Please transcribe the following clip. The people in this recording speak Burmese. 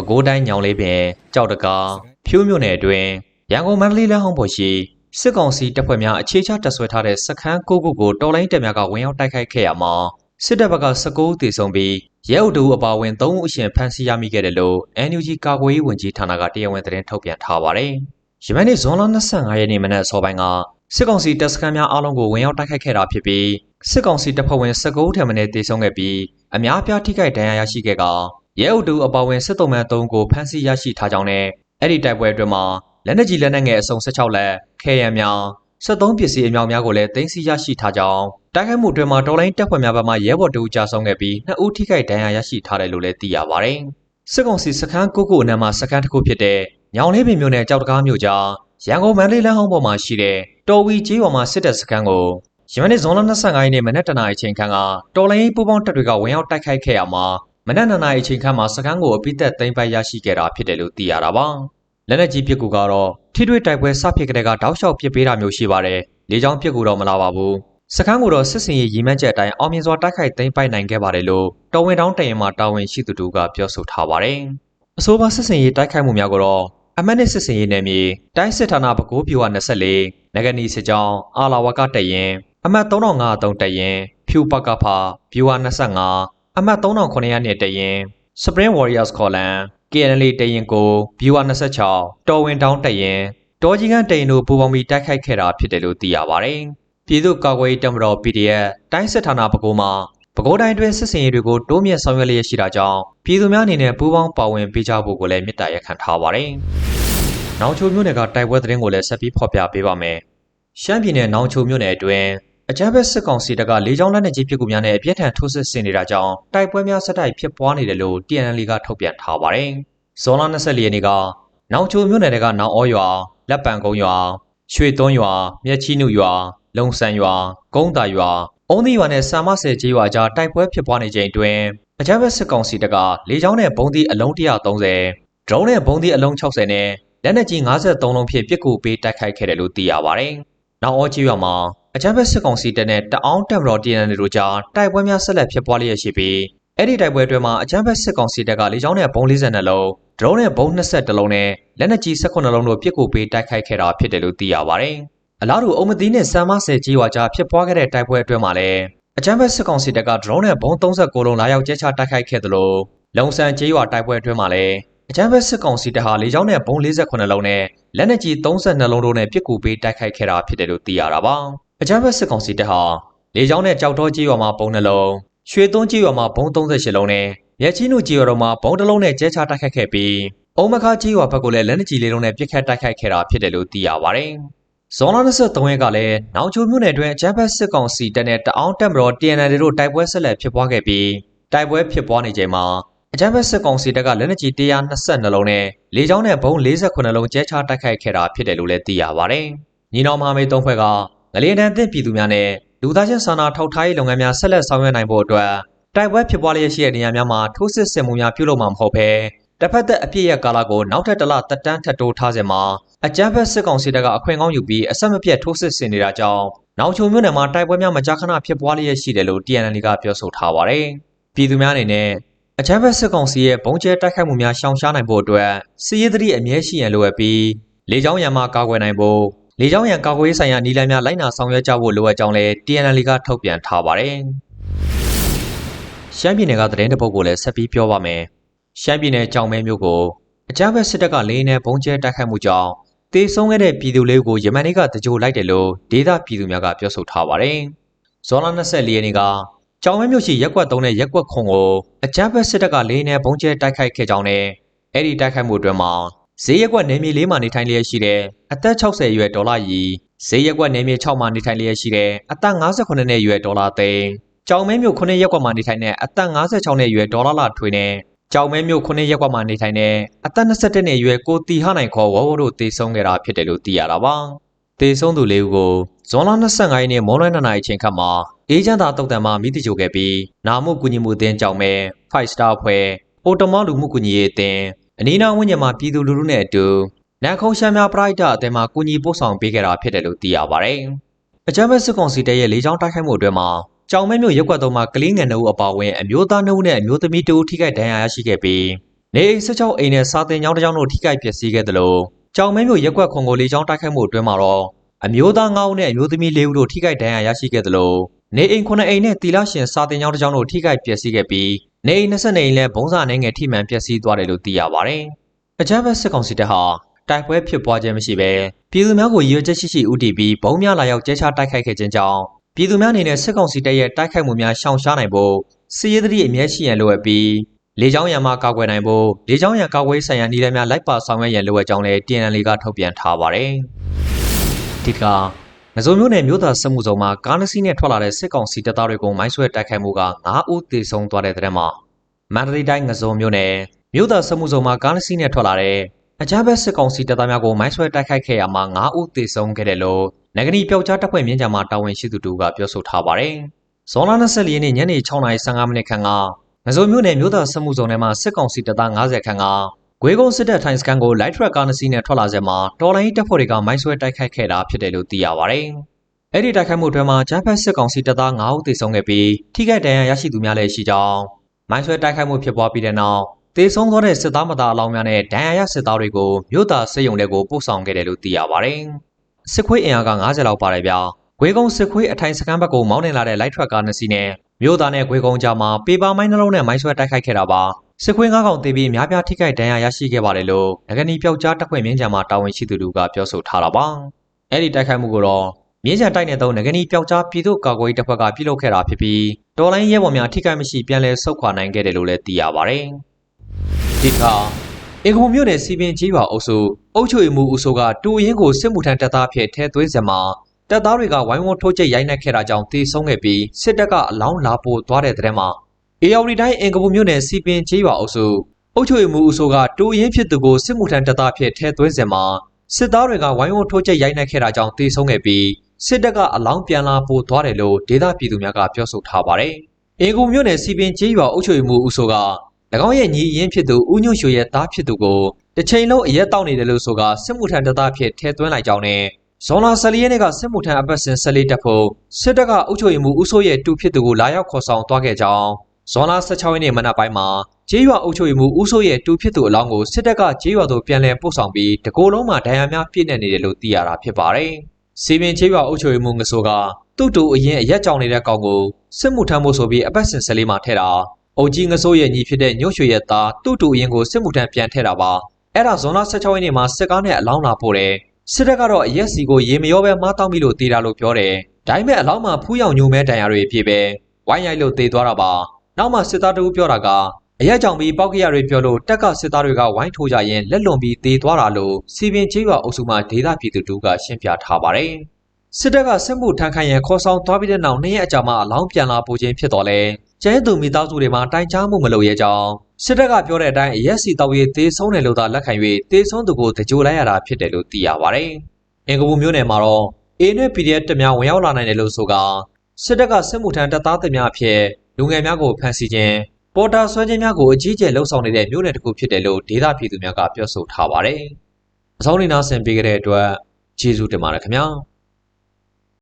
ပဲခူးတိုင်းညောင်လေးပင်ကြောက်တကားဖြိုးမြို့နယ်အတွင်းရန်ကုန်မန္တလေးလမ်းဟောင်းပေါ်ရှိစစ်ကောင်စီတပ်ဖွဲ့များအခြေချတပ်ဆွဲထားတဲ့စခန်း၉ခုကိုတော်လိုင်းတပ်များကဝင်ရောက်တိုက်ခိုက်ခဲ့ရမှာစစ်တပ်ဘက်က19ဦးသေဆုံးပြီးရဲအုပ်တူအပါအဝင်3ဦးအရှင်ဖမ်းဆီးရမိခဲ့တယ်လို့ NUG ကာကွယ်ရေးဝန်ကြီးဌာနကတရားဝင်သတင်းထုတ်ပြန်ထားပါတယ်။ယမန်နေ့ဇွန်လ25ရက်နေ့မနက်အစောပိုင်းကစစ်ကောင်စီတပ်စခန်းများအားလုံးကိုဝင်ရောက်တိုက်ခိုက်ခဲ့တာဖြစ်ပြီးစစ်ကောင်စီတပ်ဖွဲ့ဝင်19ဦးထံမှသေဆုံးခဲ့ပြီးအများအပြားထိခိုက်ဒဏ်ရာရရှိခဲ့က ရဲအုပ်တူအပါအဝင်စစ်တုံးမှန်3ကိုဖမ်းဆီးရရှိထားကြောင်းနဲ့အဲ့ဒီတိုက်ပွဲအတွင်းမှာလက်နက်ကြီးလက်နက်ငယ်အစုံ16လက်ခဲယံများ73ပစ္စည်းအများများကိုလည်းတင်စီရရှိထားကြောင်းတိုက်ခိုက်မှုအတွင်းမှာတော်လိုင်းတပ်ဖွဲ့များဘက်မှရဲဘော်တဦးကြာဆုံးခဲ့ပြီးနှစ်ဦးထိခိုက်ဒဏ်ရာရရှိထားတယ်လို့လည်းသိရပါတယ်။စစ်ကောင်စီစခန်းကိုကိုအနက်မှာစခန်းတစ်ခုဖြစ်တဲ့ညောင်လေးပင်မြို့နယ်ကြောက်တကားမြို့ကြားရန်ကုန်မန္တလေးလမ်းဟောင်းပေါ်မှာရှိတဲ့တော်ဝီကျေးရွာမှာစစ်တပ်စခန်းကိုယမနေ့ဇွန်လ25ရက်နေ့မနက်တနာရီချိန်ခန့်ကတော်လိုင်းပူပေါင်းတပ်တွေကဝင်ရောက်တိုက်ခိုက်ခဲ့ရမှာ မနက်2နာရီချိန်ခန့်မှာစခန်းကိုအပိသက်သိမ်းပိုက်ရရှိခဲ့တာဖြစ်တယ်လို့သိရတာပါ။လက်နက်ကြီးပစ်ကူကတော့ထိတွေ့တိုက်ပွဲစဖြစ်ကတည်းကတောက်လျှောက်ပစ်ပေးတာမျိုးရှိပါတယ်။လေကြောင်းပစ်ကူတော့မလာပါဘူး။စခန်းကိုတော့စစ်စင်ရေးရီမန်းချက်အတိုင်းအောင်မြင်စွာတိုက်ခိုက်သိမ်းပိုက်နိုင်ခဲ့ပါတယ်လို့တော်ဝင်တောင်းတရင်မှာတာဝန်ရှိသူတို့ကပြောဆိုထားပါတယ်။အဆိုပါစစ်စင်ရေးတိုက်ခိုက်မှုများကိုတော့အမတ်နဲ့စစ်စင်ရေးနယ်မြေတိုင်းစစ်ဌာနပဲခူးပြူဝ24နဂနီစစ်ကြောင်းအာလာဝကတရင်အမတ်3503တရင်ဖြူပကဖပြူဝ25 အမတ်3900နဲ့တရင် Spring Warriors ခေါ်လန် KNL တရင်ကိုဘီဝါ26တော်ဝင်တောင်းတရင်တော်ကြီးကန်းတရင်တို့ပူပေါင်းပြီးတိုက်ခိုက်ခဲ့တာဖြစ်တယ်လို့သိရပါတယ်။ပြည်သူ့ကာကွယ်ရေးတပ်မတော် PDF တိုင်းစစ်ဌာနပဲခူးမှာပဲခူးတိုင်းတွင်စစ်စင်ရေးတွေကိုတိုးမြင့်ဆောင်ရွက်လျက်ရှိတာကြောင့်ပြည်သူများအနေနဲ့ပူးပေါင်းပါဝင်ပေးကြဖို့ကိုလည်းမေတ္တာရပ်ခံထားပါတယ်။နောင်ချိုမြို့နယ်ကတိုက်ပွဲသတင်းကိုလည်းဆက်ပြီးဖော်ပြပေးပါမယ်။ရှမ်းပြည်နယ်နောင်ချိုမြို့နယ်အတွင်း အကြမ်းဖက်စစ်ကောင်စီတပ်ကလေကြောင်းလက်နက်ကြီးပစ်ကူများနဲ့အပြင်းထန်ထိုးစစ်ဆင်နေတာကြောင့်တိုက်ပွဲများဆက်တိုက်ဖြစ်ပွားနေတယ်လို့ TNL ကထုတ်ပြန်ထားပါတယ်။ဇွန်လ24ရက်နေ့ကနောင်ချိုမြို့နယ်ကနောင်ဩရွာလက်ပံကုန်းရွာရွှေသွန်းရွာမြက်ချီနုရွာလုံဆန်ရွာကုန်းတာရွာအုံးသီးရွာနဲ့ဆာမဆယ်ကျေးရွာကြားတိုက်ပွဲဖြစ်ပွားနေချိန်အတွင်းအကြမ်းဖက်စစ်ကောင်စီတပ်ကလေကြောင်းနဲ့ဘုံသီးအလုံး130ဒရုန်းနဲ့ဘုံသီးအလုံး60နဲ့လက်နက်ကြီး53လုံးဖြင့်ပစ်ကူပေးတိုက်ခိုက်ခဲ့တယ်လို့သိရပါတယ်။နောက်ဩကျေးရွာမှာ အကြမ်းဖက်စစ်ကောင်စီတပ်နဲ့တအောင်းတပ်မတော် TNL တို့ကြားတိုက်ပွဲများဆက်လက်ဖြစ်ပွားလျက်ရှိပြီးအဲ့ဒီတိုက်ပွဲအတွင်းမှာအကြမ်းဖက်စစ်ကောင်စီတပ်ကလေကြောင်းနဲ့ဘုံ42လုံးဒရုန်းနဲ့ဘုံ22လုံးနဲ့လက်နက်ကြီး18လုံးတို့ပစ်ကူပေးတိုက်ခိုက်ခဲ့တာဖြစ်တယ်လို့သိရပါတယ်။အလားတူအုံမသီးနဲ့စမ်းမဆယ်ကြီးရွာကြားဖြစ်ပွားခဲ့တဲ့တိုက်ပွဲအတွင်းမှာလည်းအကြမ်းဖက်စစ်ကောင်စီတပ်ကဒရုန်းနဲ့ဘုံ39လုံးလာရောက်ကျဲချတိုက်ခိုက်ခဲ့သလိုလုံဆန်ကြီးရွာတိုက်ပွဲအတွင်းမှာလည်းအကြမ်းဖက်စစ်ကောင်စီတပ်ဟာလေကြောင်းနဲ့ဘုံ48လုံးနဲ့လက်နက်ကြီး32လုံးတို့နဲ့ပစ်ကူပေးတိုက်ခိုက်ခဲ့တာဖြစ်တယ်လို့သိရတာပါ။ အကြမ်းဖက်စစ်ကောင်စီတပ်ဟာလေကြောင်းနဲ့ကြောက်တော်ကြီးရွာမှာဘုံနှလုံးရွှေသွန်းကြီးရွာမှာဘုံ38လုံးနဲ့မြက်ချီနုကြီးရွာတို့မှာဘုံတစ်လုံးနဲ့ကျဲချတိုက်ခိုက်ခဲ့ပြီးအုံမခါကြီးရွာဘက်ကလည်းလက်နက်ကြီးလေးလုံးနဲ့ပစ်ခတ်တိုက်ခိုက်ခဲ့တာဖြစ်တယ်လို့သိရပါတယ်။ဇွန်လ23ရက်ကလည်းနောင်ချိုမြို့နယ်အတွင်းအကြမ်းဖက်စစ်ကောင်စီတပ်နဲ့တအောင်းတပ်မတော် TNL တို့တိုက်ပွဲဆက်လက်ဖြစ်ပွားခဲ့ပြီးတိုက်ပွဲဖြစ်ပွားနေချိန်မှာအကြမ်းဖက်စစ်ကောင်စီတပ်ကလက်နက်ကြီး122လုံးနဲ့လေကြောင်းနဲ့ဘုံ48လုံးကျဲချတိုက်ခိုက်ခဲ့တာဖြစ်တယ်လို့လည်းသိရပါတယ်။ညီနောင်မဟာမိတ်သုံးဖွဲ့က ငလျင်တန်းသင့်ပြည်သူများနဲ့လူသားချင်းစာနာထောက်ထားရေးလုပ်ငန်းများဆက်လက်ဆောင်ရွက်နိုင်ဖို့အတွက်တိုက်ပွဲဖြစ်ပွားလျက်ရှိတဲ့နေရာများမှာထိုးစစ်ဆင်မှုများပြုလုပ်မှာမဟုတ်ဘဲတစ်ဖက်သက်အပြစ်ရကာလကိုနောက်ထပ်တစ်လတက်တန်းထပ်တိုးထားစဉ်မှာအကြမ်းဖက်စစ်ကောင်စီတပ်ကအခွင့်ကောင်းယူပြီးအဆက်မပြတ်ထိုးစစ်ဆင်နေတာကြောင့်နောက်ချုံမြို့နယ်မှာတိုက်ပွဲများမကြာခဏဖြစ်ပွားလျက်ရှိတယ်လို့ TNL ကပြောဆိုထားပါတယ်။ပြည်သူများအနေနဲ့အကြမ်းဖက်စစ်ကောင်စီရဲ့ဘုံကျဲတိုက်ခိုက်မှုများရှောင်ရှားနိုင်ဖို့အတွက်စီးရဲသတိအမြဲရှိရန်လိုအပ်ပြီးလေကြောင်းရန်မှကာကွယ်နိုင်ဖို့ လေကြောင်းရန်ကာကွယ်ရေးဆိုင်ရာနည်းလမ်းများလိုက်နာဆောင်ရွက်ကြဖို့လိုအပ်ကြောင်းလည်း TNL ကထုတ်ပြန်ထားပါတယ်။ရှမ်းပြည်နယ်ကသတင်းတပုတ်ကိုလည်းဆက်ပြီးပြောပါမယ်။ရှမ်းပြည်နယ်ကြောင်မဲမြို့ကိုအကြမ်းဖက်စစ်တပ်ကလေယာဉ်နဲ့ဘုံကျဲတိုက်ခိုက်မှုကြောင့်တေဆုံးခဲ့တဲ့ပြည်သူလေးကိုယမန်နေ့ကတကြိုလိုက်တယ်လို့ဒေသပြည်သူများကပြောဆိုထားပါတယ်။ဇွန်လ24ရက်နေ့ကကြောင်မဲမြို့ရှိရက်ကွက်3နဲ့ရက်ကွက်ခွန်ကိုအကြမ်းဖက်စစ်တပ်ကလေယာဉ်နဲ့ဘုံကျဲတိုက်ခိုက်ခဲ့ကြောင်းနဲ့အဲ့ဒီတိုက်ခိုက်မှုအတွင်းမှာ ဈေးရက်ကွက်နယ်မြေလေးမှာနေထိုင်လျက်ရှိတဲ့အသက်60အရွယ်ဒေါ်လာရီဈေးရက်ကွက်နယ်မြေ6မှာနေထိုင်လျက်ရှိတဲ့အသက်58နှစ်အရွယ်ဒေါ်လာသိန်းကြောင်မဲမြို့9ရက်ကွက်မှာနေထိုင်တဲ့အသက်56နှစ်အရွယ်ဒေါ်လာလာထွေနဲ့ကြောင်မဲမြို့9ရက်ကွက်မှာနေထိုင်တဲ့အသက်21နှစ်အရွယ်ကိုတီဟနိုင်ခေါ်ဝဝတို့တေဆုံးခဲ့တာဖြစ်တယ်လို့သိရတာပါတေဆုံးသူလေးဦးကိုဇွန်လ25ရက်နေ့မွန်းလွဲ2နာရီချိန်ခန့်မှာအေဂျင့်သာတုတ်တန်မှမိတိချိုခဲ့ပြီးနာမှုကူညီမှုအသင်းကြောင့်ပဲ5 star ဖွဲ့အိုတိုမောလူမှုကူညီရေးအသင်း အနီးနားဝန်းကျင်မှာပြည်သူလူထုနဲ့အတူနန်ခုံရှမ်းများပရိုက်တာအသင်းမှကူညီပို့ဆောင်ပေးခဲ့တာဖြစ်တယ်လို့သိရပါတယ်။အကြမ်းဖက်စစ်ကောင်စီတပ်ရဲ့လေကြောင်းတိုက်ခိုက်မှုအတွင်းမှာကြောင်မဲမြို့ရက်ကွက်သုံးမှာကလေးငယ်နှုတ်အပါအဝင်အမျိုးသားနှုတ်နဲ့အမျိုးသမီးတို့ထိခိုက်ဒဏ်ရာရရှိခဲ့ပြီးနေအိမ်16အိမ်နဲ့စာတင်ကျောင်းတစ်ကျောင်းတို့ထိခိုက်ပျက်စီးခဲ့တယ်လို့ကြောင်မဲမျိုးရက်ကွက်ခွန်ကိုလေးကျောင်းတိုက်ခိုက်မှုအတွင်းမှာတော့အမျိုးသား9ဦးနဲ့အမျိုးသမီး4ဦးတို့ထိခိုက်ဒဏ်ရာရရှိခဲ့တယ်လို့ နေအိမ်9အိမ်နဲ့တီလာရှင်စာတင်ကျောင်းတစ်ကျောင်းတို့ထိခိုက်ပျက်စီးခဲ့ပြီးနေအိမ်20အိမ်လည်းဘုံစာနိုင်ငယ်ထိမှန်ပျက်စီးသွားတယ်လို့သိရပါတယ်။အကြမ်းဖက်စစ်ကောင်စီတပ်ဟာတိုက်ပွဲဖြစ်ပွားခြင်းမရှိဘဲပြည်သူများကိုရည်ရွယ်ချက်ရှိရှိဦးတည်ပြီးဘုံများလာရောက်ကျဲချတိုက်ခိုက်ခဲ့ခြင်းကြောင့်ပြည်သူများအနေနဲ့စစ်ကောင်စီတပ်ရဲ့တိုက်ခိုက်မှုများရှောင်ရှားနိုင်ဖို့စီးရဲသတိအမြဲရှိရန်လိုအပ်ပြီးလေကြောင်းရန်မှကာကွယ်နိုင်ဖို့လေကြောင်းရန်ကာကွယ်ဆိုင်ရာနည်းလမ်းများလိုက်ပါဆောင်ရွက်ရန်လိုအပ်ကြောင်းလည်း TNL ကထုတ်ပြန်ထားပါတယ်။ဒီက ငဇုံမျိုးနယ်မြို့သားစမှုစုံမှာကားနစီနဲ့ထွက်လာတဲ့စစ်ကောင်စီတပ်သားတွေကိုမိုင်းဆွဲတိုက်ခိုက်မှုက9ဦးသေဆုံးသွားတဲ့တဲ့မှာမန္တလေးတိုင်းငဇုံမျိုးနယ်မြို့သားစမှုစုံမှာကားနစီနဲ့ထွက်လာတဲ့အကြမ်းဖက်စစ်ကောင်စီတပ်သားများကိုမိုင်းဆွဲတိုက်ခိုက်ခဲ့ရမှာ9ဦးသေဆုံးခဲ့တယ်လို့နဂရီပျောက်ကြားတပ်ဖွဲ့မြင်းကြမှာတာဝန်ရှိသူတို့ကပြောဆိုထားပါတယ်။ဇွန်လ24ရက်နေ့ညနေ6:15မိနစ်ခန့်ကငဇုံမြို့နယ်မြို့သားစမှုစုံထဲမှာစစ်ကောင်စီတပ်သား90ခန့်က ဂွေကုန်းစစ်တပ်ထိုင်စကန်ကိုလိုက်ထရက်ကားနှစ်စီးနဲ့ထွက်လာစက်မှာတော်လိုင်းတပ်ဖွဲ့တွေကမိုင်းဆွဲတိုက်ခိုက်ခဲ့တာဖြစ်တယ်လို့သိရပါတယ်။အဲ့ဒီတိုက်ခိုက်မှုအတွင်းမှာဂျမ်ဖက်စစ်ကောင်စီတပ်သား9ဦးသေဆုံးခဲ့ပြီးထိခိုက်ဒဏ်ရာရရှိသူများလည်းရှိကြောင်းမိုင်းဆွဲတိုက်ခိုက်မှုဖြစ်ပွားပြီးတဲ့နောက်သေဆုံးသွားတဲ့စစ်သားမသားအလောင်းများနဲ့ဒဏ်ရာရစစ်သားတွေကိုမြို့သားစစ်ရုံတွေကိုပို့ဆောင်ခဲ့တယ်လို့သိရပါတယ်။စစ်ခွေးအင်အားက90လောက်ပါတယ်ဗျာ။ဂွေကုန်းစစ်ခွေးအထိုင်စကန်ဘက်ကိုမောင်းနှင်လာတဲ့လိုက်ထရက်ကားနှစ်စီးနဲ့မြို့သားနဲ့ဂွေကုန်းကြားမှာပေပါမိုင်းနှလုံးနဲ့မိုင်းဆွဲတိုက်ခိုက်ခဲ့တာပါ။ စစ်ခွေးငါးကောင်တေးပြီးများပြားထိခိုက်ဒဏ်ရာရရှိခဲ့ပါတယ်လို့ငကနီပျောက်ကြားတပ်ဖွဲ့မြင်းကြံမှာတာဝန်ရှိသူတို့ကပြောဆိုထားတာပါ။အဲ့ဒီတိုက်ခိုက်မှုကိုတော့မြင်းကြံတိုက်နယ်သုံးငကနီပျောက်ကြားပြည်သူ့ကာကွယ်ရေးတပ်ဖွဲ့ကပြုလုပ်ခဲ့တာဖြစ်ပြီးတော်လိုင်းရဲဘော်များထိခိုက်မရှိပြန်လည်ဆုတ်ခွာနိုင်ခဲ့တယ်လို့လည်းသိရပါတယ်။ဒီခါအင်ကုံမြို့နယ်စီပင်ကြီးရွာအုပ်စုအုပ်ချုပ်မှုအုပ်စုကတူအင်းကိုစစ်မှုထမ်းတပ်သားဖြစ်ထဲသွင်းစမှာတပ်သားတွေကဝိုင်းဝန်းထိုးကျိတ်ရိုက်နှက်ခဲ့တာကြောင့်တေဆုံးခဲ့ပြီးစစ်တပ်ကအလောင်းလာပို့သွားတဲ့တဲ့မှာ အေယော်ရီတိုင်းအင်ကပူမြို့နယ်စီပင်ကြီးရွာအုပ်စုအုပ်ချုပ်မှုအုပ်စုကတူအင်းဖြစ်သူကိုစစ်မှုထမ်းတပ်သားဖြစ်ထဲသွင်းစမှာစစ်သားတွေကဝိုင်းဝန်းထိုးကျိတ်ရိုက်နှက်ခဲ့တာကြောင့်တေဆုံးခဲ့ပြီးစစ်တပ်ကအလောင်းပြန်လာပို့သွားတယ်လို့ဒေသပြည်သူများကပြောဆိုထားပါတယ်။အင်ကူမြို့နယ်စီပင်ကြီးရွာအုပ်ချုပ်မှုအုပ်စုက၎င်းရဲ့ညီအရင်ဖြစ်သူဦးညွန့်ရွှေရဲ့သားဖြစ်သူကိုတစ်ချိန်လုံးအရက်တောက်နေတယ်လို့ဆိုကစစ်မှုထမ်းတပ်သားဖြစ်ထဲသွင်းလိုက်ကြောင်းနဲ့ဇွန်လ14ရက်နေ့ကစစ်မှုထမ်းအပတ်စဉ်14တက်ဖို့စစ်တပ်ကအုပ်ချုပ်မှုဦးစိုးရဲ့တူဖြစ်သူကိုလာရောက်ခေါ်ဆောင်သွားခဲ့ကြောင်း ဇွန်လ16ရက်နေ့မနက်ပိုင်းမှာကျေးရွာအုပ်ချုပ်မှုဦးစိုးရဲ့တူဖြစ်သူအလောင်းကိုစစ်တပ်ကကျေးရွာသို့ပြန်လည်ပို့ဆောင်ပြီးတကိုယ်လုံးမှာဒဏ်ရာများပြည့်နေနေတယ်လို့သိရတာဖြစ်ပါတယ်။စီပင်ကျေးရွာအုပ်ချုပ်မှုငဆိုကသူ့တူအရင်အရက်ကြောင်နေတဲ့ကောင်ကိုစစ်မှုထမ်းဖို့ဆိုပြီးအပတ်စဉ်14မှာထဲတာအုတ်ကြီးငဆိုးရဲ့ညီဖြစ်တဲ့ညို့ရွှေရဲ့သားသူ့တူအရင်ကိုစစ်မှုထမ်းပြန်ထဲတာပါအဲ့ဒါဇွန်လ16ရက်နေ့မှာစစ်ကားနဲ့အလောင်းလာပို့တယ်စစ်တပ်ကတော့အရက်စီကိုရေမရောပဲမားတောင်းပြီးလို့တေးတာလို့ပြောတယ်ဒါပေမဲ့အလောင်းမှာဖူးရောင်ညိုမဲတန်ရာတွေဖြစ်ပဲဝိုင်းရိုက်လို့တေးသွားတာပါ နောက်မှစစ်သားတို့ပြောတာကအရက်ကြောင့်ပြီးပောက်ကရတွေပြောလို့တက်ကစစ်သားတွေကဝိုင်းထိုးကြရင်လက်လွန်ပြီးတေးသွားတာလို့စီပင်ချေးရွာအုပ်စုမှဒေသပြည်သူတို့ကရှင်းပြထားပါတယ်စစ်တပ်ကစစ်မှုထမ်းခိုင်းရန်ခေါ်ဆောင်သွားပြီးတဲ့နောက်နှစ်ရက်အကြာမှအလောင်းပြန်လာပို့ခြင်းဖြစ်တော်လဲကျဲသူမိသားစုတွေမှာတိုင်ကြားမှုမလုပ်ရကြောင်းစစ်တပ်ကပြောတဲ့အတိုင်းအရက်စီတောက်ရီတေးဆုံးတယ်လို့သာလက်ခံ၍တေးဆုံးသူကိုတကြိုလိုက်ရတာဖြစ်တယ်လို့သိရပါတယ်။အင်္ဂပူမျိုးနယ်မှာတော့ A နဲ့ PDF တများဝင်ရောက်လာနိုင်တယ်လို့ဆိုကစစ်တပ်ကစစ်မှုထမ်းတပ်သားတွေများအဖြစ် လူငယ်များကိုဖမ်းဆီးခြင်းပေါ်တာဆွဲခြင်းများကိုအကြီးကျယ်လှုံ့ဆော်နေတဲ့မျိုးနယ်တစ်ခုဖြစ်တယ်လို့ဒေသပြည်သူများကပြောဆိုထားပါတယ်။အစောင်းနေနာဆင်ပေးကြတဲ့အတွက်ကျေးဇူးတင်ပါတယ်ခင်ဗျာ။